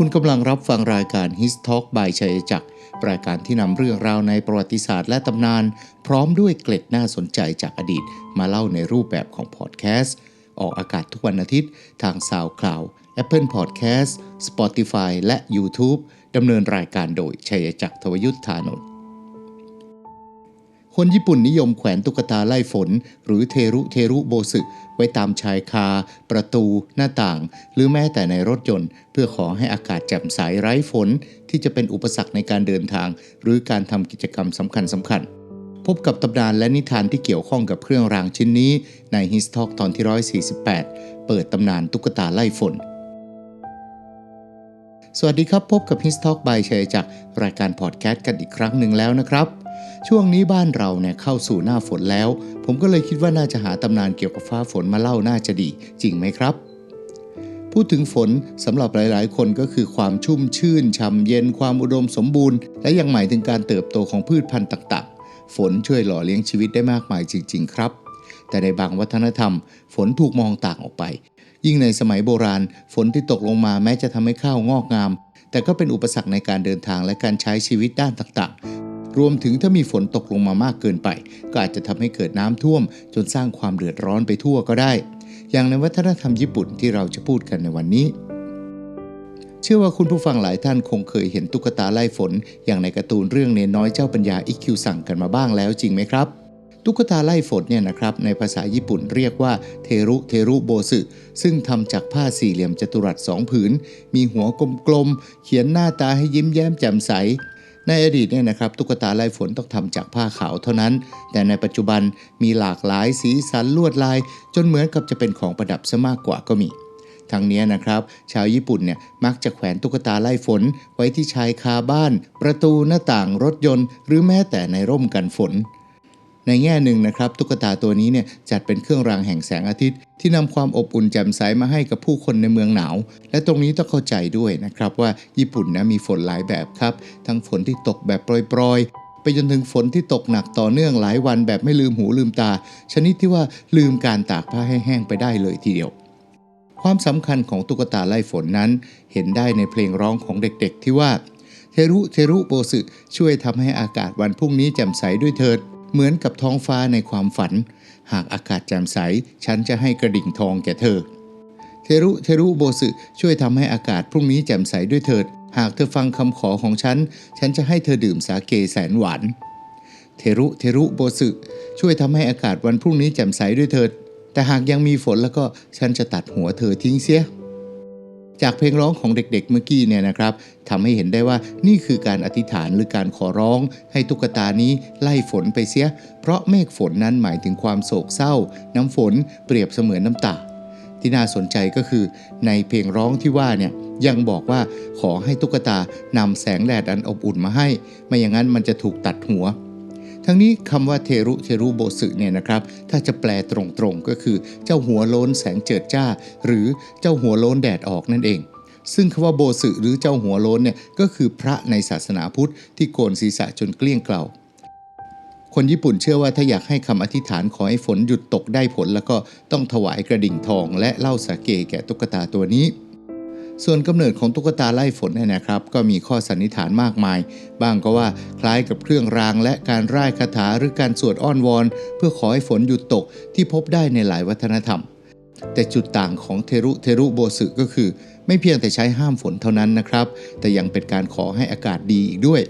คุณกำลังรับฟังรายการ His Talk by ชัยจักรรายการที่นำเรื่องราวในประวัติศาสตร์และตำนาน พร้อมด้วยเกล็ดน่าสนใจจากอดีต มาเล่าในรูปแบบของพอดแคสต์ ออกอากาศทุกวันอาทิตย์ ทาง SoundCloud Apple Podcast Spotify และ YouTube ดำเนินรายการโดยชัยจักรทวยุทธานนท์ คนญี่ปุ่นนิยมแขวนตุ๊กตาไล่ฝน หรือเทรุเทรุโบสึไว้ตามชายคา ประตู หน้าต่าง หรือแม้แต่ในรถยนต์ เพื่อขอให้อากาศแจ่มใสไร้ฝน ที่จะเป็นอุปสรรคในการเดินทาง หรือการทำกิจกรรมสำคัญสำคัญพบกับตำนานและนิทานที่เกี่ยวข้องกับเครื่องรางชิ้นนี้ ใน His Talk ตอนที่ 148 เปิดตำนานตุ๊กตาไล่ฝนสวัสดีครับ พบกับ His Talk by ชัยจากรรายการพอดแคสต์กันอีกครั้งหนึ่งแล้วนะครับ ช่วงนี้บ้านเราเนี่ยเข้าสู่หน้าฝนแล้ว ผมก็เลยคิดว่าน่าจะหาตำนานเกี่ยวกับฟ้าฝนมาเล่าน่าจะดี จริงไหมครับ พูดถึงฝนสำหรับหลาย ๆ คนก็คือความชุ่มชื่นช่ำเย็นความอุดมสมบูรณ์ และยังหมายถึงการเติบโตของพืชพันธุ์ต่างๆ ฝนช่วยหล่อเลี้ยงชีวิตได้มากมายจริง ๆ ครับ แต่ในบางวัฒนธรรม ฝนถูกมองต่างออกไป ยิ่งในสมัยโบราณ ฝนที่ตกลงมาแม้จะทำให้ข้าวงอกงาม แต่ก็เป็นอุปสรรคในการเดินทางและการใช้ชีวิตด้านต่างๆ รวมถึงถ้ามีฝนตกลงมามากเกินไป ก็อาจจะทำให้เกิดน้ำท่วม จนสร้างความเดือดร้อนไปทั่วก็ได้ อย่างในวัฒนธรรมญี่ปุ่นที่เราจะพูดกันในวันนี้ เชื่อว่าคุณผู้ฟังหลายท่านคงเคยเห็นตุ๊กตาไล่ฝน อย่างในการ์ตูนเรื่องเนน้อยเจ้าปัญญาอิคิวสั่งกันมาบ้างแล้วจริงไหมครับตุ๊กตาไล่ฝนเนี่ยนะครับในภาษาญี่ปุ่นเรียกว่าเทรุเทรุโบสึซึ่งทำจากผ้าสี่เหลี่ยมจัตุรัสสองผืน มีหัวกลมๆ เขียนหน้าตาให้ยิ้มแย้มแจ่มใส ในอดีตเนี่ยนะครับตุ๊กตาไล่ฝนต้องทำจากผ้าขาวเท่านั้น แต่ในปัจจุบันมีหลากหลายสีสันลวดลาย จนเหมือนกับจะเป็นของประดับซะมากกว่าก็มีทางนี้นะครับ ชาวญี่ปุ่นเนี่ยมักจะแขวนตุ๊กตาไล่ฝน ไว้ที่ชายคาบ้าน ประตูหน้าต่างรถยนต์ หรือแม้แต่ในร่มกันฝน ในแง่หนึ่งนะครับ ตุ๊กตาตัวนี้เนี่ยจัดเป็นเครื่องรางแห่งแสงอาทิตย์ ที่นำความอบอุ่นแจ่มใสมาให้กับผู้คนในเมืองหนาว และตรงนี้ต้องเข้าใจด้วยนะครับว่าญี่ปุ่นนะมีฝนหลายแบบครับ ทั้งฝนที่ตกแบบโปรยๆไปจนถึงฝนที่ตกหนักต่อเนื่องหลายวันแบบไม่ลืมหูลืมตา ชนิดที่ว่าลืมการตากผ้าให้แห้งไปได้เลยทีเดียว ความสำคัญของตุ๊กตาไล่ฝนนั้น เห็นได้ในเพลงร้องของเด็กๆ ที่ว่า เทรุเทรุโบสึช่วยทำให้อากาศวันพรุ่งนี้แจ่มใสด้วยเถิด เหมือนกับท้องฟ้าในความฝัน หากอากาศแจ่มใส ฉันจะให้กระดิ่งทองแก่เธอ เทรุเทรุโบสึช่วยทำให้อากาศพรุ่งนี้แจ่มใสด้วยเถิด หากเธอฟังคำขอของฉัน ฉันจะให้เธอดื่มสาเกแสนหวาน เทรุเทรุโบสึช่วยทำให้อากาศวันพรุ่งนี้แจ่มใสด้วยเถิด แต่หากยังมีฝนแล้วก็ฉันจะตัดหัวเธอทิ้งเสีย จากเพลงร้องของเด็กๆเมื่อกี้เนี่ยนะครับทำให้เห็นได้ว่านี่คือการอธิษฐานหรือการขอร้อง ให้ตุ๊กตานี้ไล่ฝนไปเสีย เพราะเมฆฝนนั้นหมายถึงความโศกเศร้า น้ำฝนเปรียบเสมือนน้ำตา ที่น่าสนใจก็คือ ในเพลงร้องที่ว่าเนี่ยยังบอกว่าขอให้ตุ๊กตานำแสงแดดอันอบอุ่นมาให้ ไม่อย่างนั้นมันจะถูกตัดหัว ทั้งนี้คำว่าเทรุเทรุโบสึเนี่ยนะครับ ถ้าจะแปลตรงๆก็คือ เจ้าหัวโล้นแสงเจิดจ้า หรือเจ้าหัวโล้นแดดออกนั่นเอง ซึ่งคำว่าโบสึหรือเจ้าหัวโล้นเนี่ยก็คือพระในศาสนาพุทธที่โกนศีรษะจนเกลี้ยงเกลาคนญี่ปุ่นเชื่อว่าถ้าอยากให้คำอธิษฐานขอให้ฝนหยุดตกได้ผล แล้วก็ต้องถวายกระดิ่งทอง และเหล้าสาเกแก่ตุ๊กตาตัวนี้ ส่วนกำเนิดของตุ๊กตาไล่ฝนเนี่ยนะครับ ก็มีข้อสันนิษฐานมากมาย บ้างก็ว่าคล้ายกับเครื่องรางและการร่ายคาถาหรือการสวดอ้อนวอน เพื่อขอให้ฝนหยุดตกที่พบได้ในหลายวัฒนธรรม แต่จุดต่างของเทรุเทรุโบสึก็คือ ไม่เพียงแต่ใช้ห้ามฝนเท่านั้นนะครับ แต่ยังเป็นการขอให้อากาศดีอีกด้วย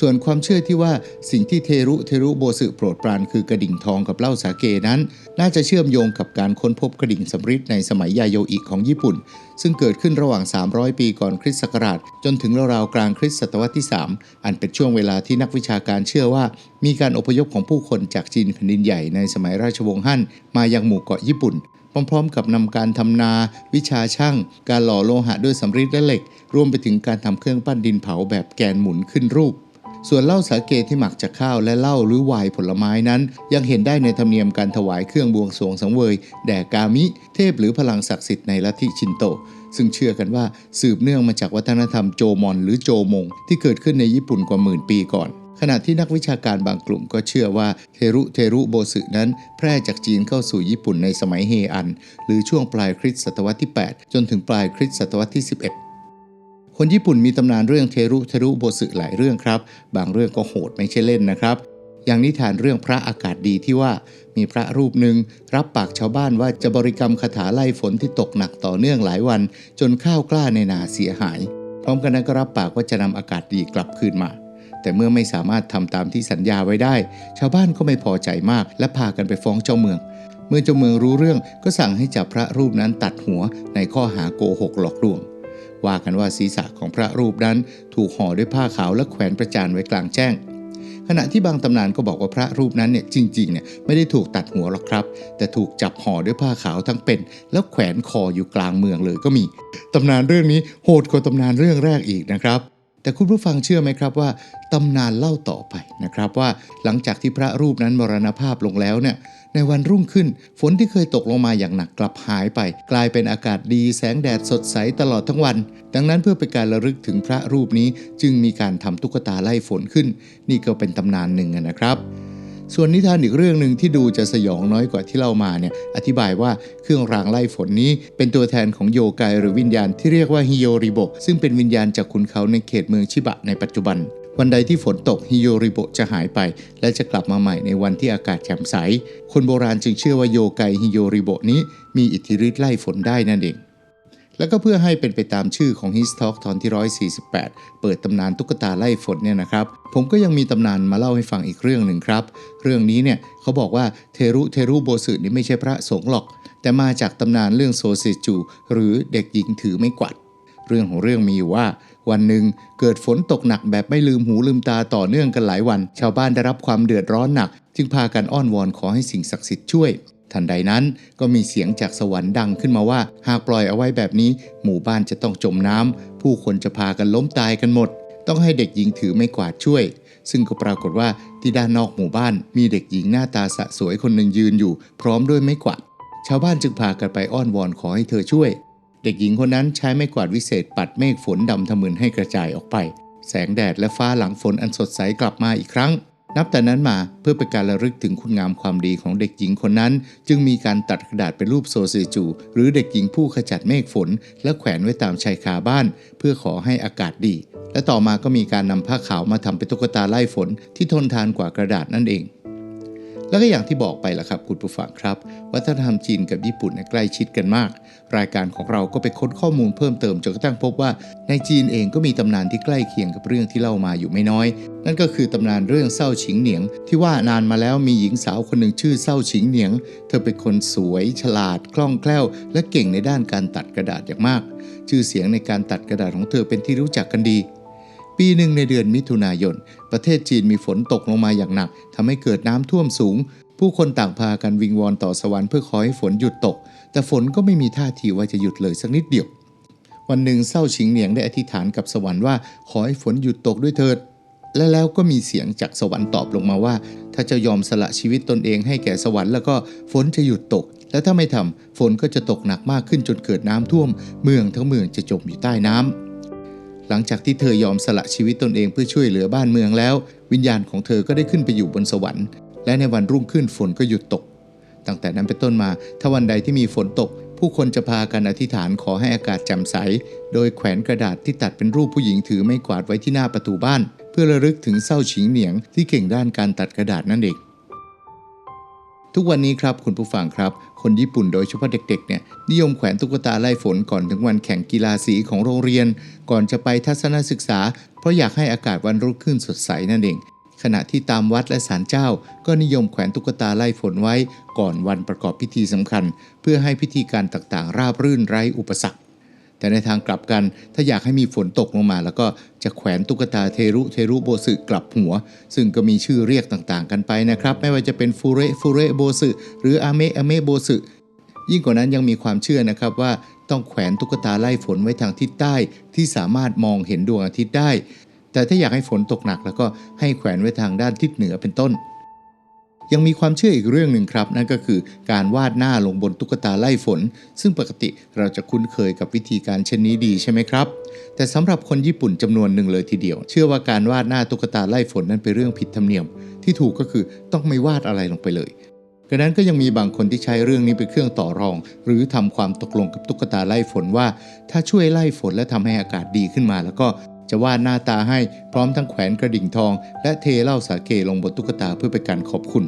ส่วนความเชื่อที่ว่าสิ่งที่เทรุเทรุโบสึโปรดปรานคือกระดิ่งทองกับเหล้าสาเกนั้น น่าจะเชื่อมโยงกับการค้นพบกระดิ่งสำริดในสมัยยาโยอิของญี่ปุ่น ซึ่งเกิดขึ้นระหว่าง 300 ปีก่อนคริสต์ศักราช จนถึงราวๆกลางคริสตศตวรรษที่ 3 อันเป็นช่วงเวลาที่นักวิชาการเชื่อว่า มีการอพยพของผู้คนจากจีนแผ่นดินใหญ่ในสมัยราชวงศ์ฮั่นมายังหมู่เกาะญี่ปุ่นพร้อมๆ กับนำการทำนา วิชาช่าง การหล่อโลหะด้วยสำริดและเหล็ก รวมไปถึงการทำเครื่องปั้นดินเผาแบบแกนหมุนขึ้นรูป ส่วนเหล้าสาเกที่หมักจากข้าวและเหล้าหรือไวน์ผลไม้นั้น ยังเห็นได้ในธรรมเนียมการถวายเครื่องบวงสรวงสังเวย แด่กามิ เทพหรือพลังศักดิ์สิทธิ์ในลัทธิชินโต ซึ่งเชื่อกันว่าสืบเนื่องมาจากวัฒนธรรมโจมอนหรือโจมง ที่เกิดขึ้นในญี่ปุ่นกว่าหมื่นปีก่อนขณะที่นักวิชาการบางกลุ่มก็เชื่อว่าเทรุเทรุโบสึนั้น แพร่จากจีนเข้าสู่ญี่ปุ่นในสมัยเฮอัน หรือช่วงปลายคริสตศตวรรษที่ 8 จนถึงปลายคริสตศตวรรษที่ 11 คนญี่ปุ่นมีตำนานเรื่องเทรุเทรุโบสึหลายเรื่องครับ บางเรื่องก็โหดไม่ใช่เล่นนะครับ อย่างนิทานเรื่องพระอากาศดีที่ว่ามีพระรูปหนึ่งรับปากชาวบ้านว่าจะบริกรรมคาถาไล่ฝนที่ตกหนักต่อเนื่องหลายวัน จนข้าวกล้าในนาเสียหาย พร้อมกันนั้นก็รับปากว่าจะนำอากาศดีกลับคืนมา แต่เมื่อไม่สามารถทำตามที่สัญญาไว้ได้ ชาวบ้านก็ไม่พอใจมาก และพากันไปฟ้องเจ้าเมืองเมื่อเจ้าเมืองรู้เรื่องก็สั่งให้จับพระรูปนั้นตัดหัวในข้อหาโกหกหลอกลวง ว่ากันว่าศีรษะของพระรูปนั้นถูกห่อด้วยผ้าขาวและแขวนประจานไว้กลางแจ้ง ขณะที่บางตำนานก็บอกว่าพระรูปนั้นเนี่ยจริงๆเนี่ยไม่ได้ถูกตัดหัวหรอกครับ แต่ถูกจับห่อด้วยผ้าขาวทั้งเป็น แล้วแขวนคออยู่กลางเมืองเลยก็มีตำนานเรื่องนี้โหดกว่าตำนานเรื่องแรกอีกนะครับแต่คุณผู้ฟังเชื่อไหมครับว่าตำนานเล่าต่อไปนะครับว่าหลังจากที่พระรูปนั้นมรณภาพลงแล้วเนี่ย ในวันรุ่งขึ้น ฝนที่เคยตกลงมาอย่างหนักกลับหายไป กลายเป็นอากาศดีแสงแดดสดใสตลอดทั้งวัน ดังนั้นเพื่อเป็นการระลึกถึงพระรูปนี้จึงมีการทำตุ๊กตาไล่ฝนขึ้น นี่ก็เป็นตำนานหนึ่งนะครับส่วนนิทานอีกเรื่องหนึ่งที่ดูจะสยองน้อยกว่าที่เล่ามาเนี่ยอธิบายว่าเครื่องรางไล่ฝนนี้ เป็นตัวแทนของโยไกหรือวิญญาณที่เรียกว่าฮิโยริโบะซึ่งเป็นวิญญาณจากขุนเขาในเขตเมืองชิบะในปัจจุบัน วันใดที่ฝนตกฮิโยริโบจะหายไป และจะกลับมาใหม่ในวันที่อากาศแจ่มใส คนโบราณจึงเชื่อว่าโยไกฮิโยริโบนี้มีอิทธิฤทธิ์ไล่ฝนได้นั่นเอง แล้วก็เพื่อให้เป็นไปตามชื่อของ His Talk ตอนที่ 148 เปิดตำนานตุ๊กตาไล่ฝนเนี่ยนะครับ ผมก็ยังมีตำนานมาเล่าให้ฟังอีกเรื่องหนึ่งครับ เรื่องนี้เนี่ยเขาบอกว่าเทรุเทรุโบสึนี่ไม่ใช่พระสงฆ์หรอก แต่มาจากตำนานเรื่องโซเซจู หรือเด็กหญิงถือไม่กวาดเรื่องของเรื่องมีอยู่ว่า วันหนึ่งเกิดฝนตกหนักแบบไม่ลืมหูลืมตาต่อเนื่องกันหลายวัน ชาวบ้านได้รับความเดือดร้อนหนัก จึงพากันอ้อนวอนขอให้สิ่งศักดิ์สิทธิ์ช่วย ทันใดนั้นก็มีเสียงจากสวรรค์ดังขึ้นมาว่า หากปล่อยเอาไว้แบบนี้ หมู่บ้านจะต้องจมน้ำผู้คนจะพากันล้มตายกันหมด ต้องให้เด็กหญิงถือไม่กวาดช่วย ซึ่งก็ปรากฏว่าที่ด้านนอกหมู่บ้านมีเด็กหญิงหน้าตาสะสวยคนหนึ่งยืนอยู่ พร้อมด้วยไม้กวาดชาวบ้านจึงพากันไปอ้อนวอนขอให้เธอช่วย เด็กหญิงคนนั้นใช้ไม้กวาดวิเศษปัดเมฆฝนดำทะมึนให้กระจายออกไป แสงแดดและฟ้าหลังฝนอันสดใสกลับมาอีกครั้ง นับแต่นั้นมาเพื่อเป็นการระลึกถึงคุณงามความดีของเด็กหญิงคนนั้น จึงมีการตัดกระดาษเป็นรูปโซเซจู หรือเด็กหญิงผู้ขจัดเมฆฝน และแขวนไว้ตามชายคาบ้าน เพื่อขอให้อากาศดี และต่อมาก็มีการนำผ้าขาวมาทำเป็นตุ๊กตาไล่ฝนที่ทนทานกว่ากระดาษนั่นเอง แล้วก็อย่างที่บอกไปละครับคุณผู้ฟังครับ วัฒนธรรมจีนกับญี่ปุ่นเนี่ยใกล้ชิดกันมาก รายการของเราก็ไปค้นข้อมูลเพิ่มเติมจนกระทั่งพบว่า ในจีนเองก็มีตำนานที่ใกล้เคียงกับเรื่องที่เล่ามาอยู่ไม่น้อย นั่นก็คือตำนานเรื่องเศร้าฉิงเหนียง ที่ว่านานมาแล้วมีหญิงสาวคนหนึ่งชื่อเศร้าฉิงเหนียง เธอเป็นคนสวย ฉลาดคล่องแคล่ว และเก่งในด้านการตัดกระดาษอย่างมาก ชื่อเสียงในการตัดกระดาษของเธอเป็นที่รู้จักกันดี ปีหนึ่งในเดือนมิถุนายน ประเทศจีนมีฝนตกลงมาอย่างหนักทำให้เกิดน้ำท่วมสูง ผู้คนต่างพากันวิงวอนต่อสวรรค์เพื่อขอให้ฝนหยุดตก แต่ฝนก็ไม่มีท่าทีว่าจะหยุดเลยสักนิดเดียว วันหนึ่งเศร้าฉิงเหนียงได้อธิษฐานกับสวรรค์ว่าขอให้ฝนหยุดตกด้วยเถิด และแล้วก็มีเสียงจากสวรรค์ตอบลงมาว่า ถ้าจะยอมสละชีวิตตนเองให้แก่สวรรค์แล้วก็ฝนจะหยุดตก และถ้าไม่ทำฝนก็จะตกหนักมากขึ้นจนเกิดน้ำท่วม เมืองทั้งเมืองจะจมอยู่ใต้น้ำ หลังจากที่เธอยอมสละชีวิตตนเองเพื่อช่วยเหลือบ้านเมืองแล้ว วิญญาณของเธอก็ได้ขึ้นไปอยู่บนสวรรค์ และในวันรุ่งขึ้นฝนก็หยุดตก ตั้งแต่นั้นเป็นต้นมา ถ้าวันใดที่มีฝนตก ผู้คนจะพากันอธิษฐานขอให้อากาศแจ่มใส โดยแขวนกระดาษที่ตัดเป็นรูปผู้หญิงถือไม้กวาดไว้ที่หน้าประตูบ้าน เพื่อระลึกถึงเศร้าฉิงเหนียงที่เก่งด้านการตัดกระดาษนั่นเอง ทุกวันนี้ครับคุณผู้ฟังครับ คนญี่ปุ่นโดยเฉพาะเด็กๆเนี่ยนิยมแขวนตุ๊กตาไล่ฝนก่อนถึงวันแข่งกีฬาสีของโรงเรียน ก่อนจะไปทัศนศึกษา เพราะอยากให้อากาศวันรุ่งขึ้นสดใสนั่นเอง ขณะที่ตามวัดและศาลเจ้า ก็นิยมแขวนตุ๊กตาไล่ฝนไว้ ก่อนวันประกอบพิธีสำคัญ เพื่อให้พิธีการต่างๆ ราบรื่นไร้อุปสรรค แต่ในทางกลับกันถ้าอยากให้มีฝนตกลงมา แล้วก็จะแขวนตุ๊กตาเทรุเทรุโบสึกลับหัว ซึ่งก็มีชื่อเรียกต่างๆ กันไปนะครับ ไม่ว่าจะเป็นฟูเรฟูเรโบสึหรืออาเมอาเมโบสึยิ่งกว่านั้นยังมีความเชื่อนะครับว่าต้องแขวนตุ๊กตาไล่ฝนไว้ทางทิศใต้ ที่สามารถมองเห็นดวงอาทิตย์ได้ แต่ถ้าอยากให้ฝนตกหนักแล้วก็ให้แขวนไว้ทางด้านทิศเหนือเป็นต้น ยังมีความเชื่ออีกเรื่องหนึ่งครับนั่นก็คือการวาดหน้าลงบนตุ๊กตาไล่ฝน ซึ่งปกติเราจะคุ้นเคยกับวิธีการเช่นนี้ดีใช่ไหมครับ แต่สำหรับคนญี่ปุ่นจำนวนหนึ่งเลยทีเดียว เชื่อว่าการวาดหน้าตุ๊กตาไล่ฝนนั้นเป็นเรื่องผิดธรรมเนียม ที่ถูกก็คือต้องไม่วาดอะไรลงไปเลยกระนั้นก็ยังมีบางคนที่ใช้เรื่องนี้เป็นเครื่องต่อรอง หรือทำความตกลงกับตุ๊กตาไล่ฝนว่า ถ้าช่วยไล่ฝนและทำให้อากาศดีขึ้นมา แล้วก็ จะวาดหน้าตาให้พร้อมทั้งแขวนกระดิ่งทอง และเทเหล้าสาเกลงบนตุ๊กตาเพื่อเป็นการขอบคุณ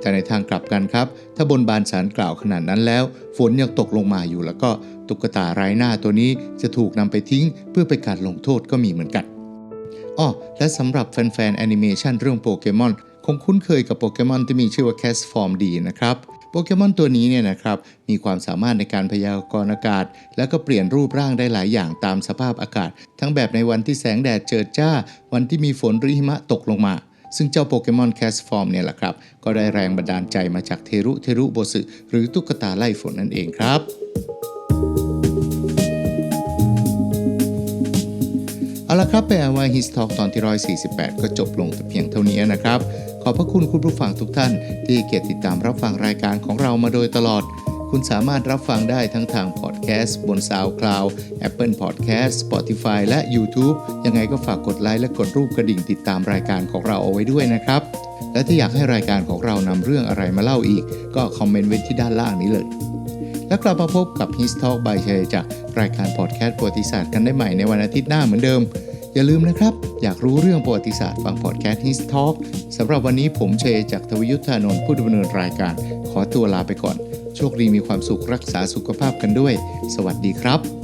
แต่ในทางกลับกันครับ ถ้าบนบานสารกล่าวขนาดนั้นแล้ว ฝนยังตกลงมาอยู่แล้วก็ตุ๊กตาไร้หน้าตัวนี้จะถูกนำไปทิ้งเพื่อเป็นการลงโทษก็มีเหมือนกันอ้อและสำหรับแฟนๆแอนิเมชันเรื่องโปเกมอนคงคุ้นเคยกับโปเกมอนที่มีชื่อว่า Cast Form D นะครับ โปเกมอนตัวนี้เนี่ยนะครับมีความสามารถในการพยากรณ์อากาศ แล้วก็เปลี่ยนรูปร่างได้หลายอย่างตามสภาพอากาศ ทั้งแบบในวันที่แสงแดดเจิดจ้า วันที่มีฝนหรือหิมะตกลงมาซึ่งเจ้าโปเกมอนแคสฟอร์มเนี่ยแหละครับ ก็ได้แรงบันดาลใจมาจากเทรุเทรุโบสึหรือตุ๊กตาไล่ฝนนั่นเองครับ เอาละครับไปอาวาฮิสทอกตอนที่ 148 ก็จบลงแต่เพียงเท่านี้นะครับ ขอบพระคุณคุณผู้ฟังทุกท่าน ที่เกียรติติดตามรับฟังรายการของเรามาโดยตลอด คุณสามารถรับฟังได้ทั้งทางพอดแคสต์บน SoundCloud Apple Podcast Spotify และ YouTube ยังไงก็ฝากกดไลค์และกดรูปกระดิ่งติดตามรายการของเราเอาไว้ด้วยนะครับ และถ้าอยากให้รายการของเรานำเรื่องอะไรมาเล่าอีก ก็คอมเมนต์ไว้ที่ด้านล่างนี้เลยแล้วกลับมาพบกับ His Talk by เชยจากรายการพอดแคสต์ประวัติศาสตร์กันได้ใหม่ในวันอาทิตย์หน้าเหมือนเดิม อย่าลืมนะครับ อยากรู้เรื่องประวัติศาสตร์ฟังพอดแคสต์ His Talk สำหรับวันนี้ผมเชยจากทวยุทธานนท์ผู้ดำเนินรายการ ขอตัวลาไปก่อน โชคดีมีความสุขรักษาสุขภาพกันด้วย สวัสดีครับ